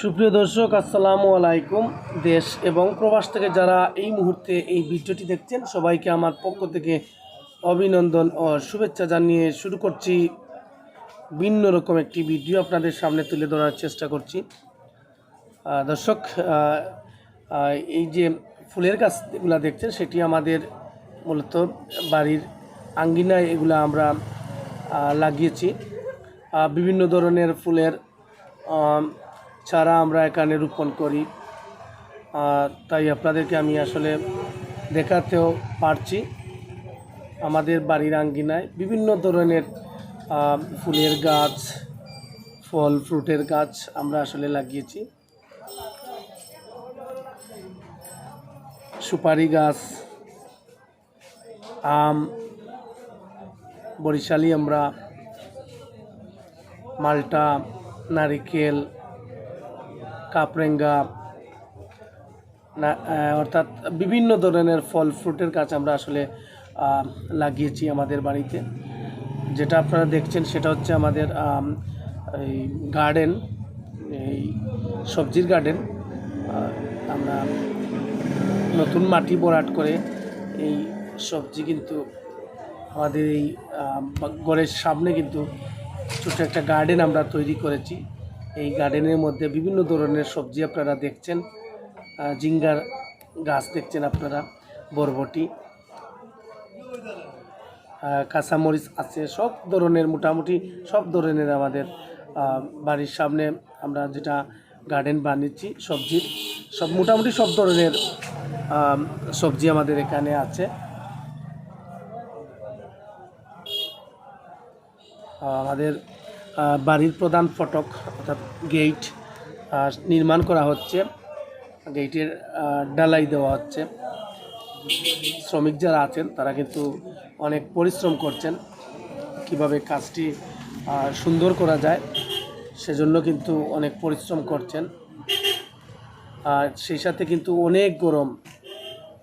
সুপ্রিয় দর্শক, আসসালামু আলাইকুম, দেশ এবং প্রবাস থেকে যারা এই মুহূর্তে এই ভিডিওটি দেখছেন, সবাইকে আমার পক্ষ থেকে অভিনন্দন ও শুভেচ্ছা জানিয়ে শুরু করছি। ভিন্ন রকম একটি ভিডিও আপনাদের সামনে তুলে ধরার চেষ্টা করছি। দর্শক এই যে ফুলের গাছগুলো দেখছেন, সেটি আমাদের মূলত বাড়ির আঙ্গিনায় এগুলো আমরা লাগিয়েছি। বিভিন্ন ধরনের ফুলের চারা আমরা এখানে রোপণ করি। তাই আপনাদেরকে আমি আসলে দেখাতেও পারছি। আমাদের বাড়ির আঙ্গিনায় বিভিন্ন ধরনের ফুলের গাছ, ফল, ফ্রুটের গাছ আমরা আসলে লাগিয়েছি। সুপারি গাছ, আম, বরিশালি আমরা মালটা, নারিকেল, কাপরেঙ্গা অর্থাৎ বিভিন্ন ধরনের ফল ফ্রুটের গাছ আমরা আসলে লাগিয়েছি আমাদের বাড়িতে। যেটা আপনারা দেখছেন সেটা হচ্ছে আমাদের এই গার্ডেন এই সবজির গার্ডেন আমরা নতুন মাটি ভরাট করে এই সবজি কিন্তু আমাদের এই ঘরের সামনে কিন্তু ছোটো একটা গার্ডেন আমরা তৈরি করেছি। এই গার্ডেনের মধ্যে বিভিন্ন ধরনের সবজি আপনারা দেখছেন। জিঙ্গার গাছ দেখছেন আপনারা, বরবটি কাঁচামরিচ আছে, সব ধরনের, মোটামুটি সব ধরনের আমাদের বাড়ির সামনে আমরা যেটা গার্ডেন বানিয়েছি, সবজির। সব, মোটামুটি সব ধরনের সবজি আমাদের এখানে আছে। আমাদের বাড়ির প্রধান ফটক, অর্থাৎ গেট নির্মাণ করা হচ্ছে। গেটের ডালাই দেওয়া হচ্ছে। শ্রমিক যারা আছেন, তারা কিন্তু অনেক পরিশ্রম করছেন কীভাবে কাজটি সুন্দর করা যায়, সেজন্য কিন্তু অনেক পরিশ্রম করছেন। আর সেই সাথে কিন্তু অনেক গরম,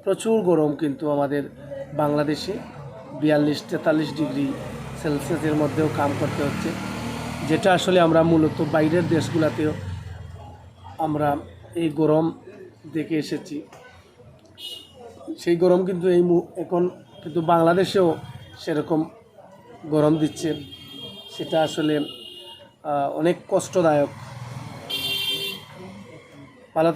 প্রচুর গরম কিন্তু আমাদের বাংলাদেশে, বিয়াল্লিশ তেতাল্লিশ ডিগ্রি সেলসিয়াসের মধ্যেও কাম করতে হচ্ছে। যেটা আসলে আমরা মূলত বাইরের দেশগুলোতেও আমরা এই গরম দেখে এসেছি। সেই গরম কিন্তু এই এখন কিন্তু বাংলাদেশেও সেরকম গরম দিচ্ছে। সেটা আসলে অনেক কষ্টদায়ক। ভালো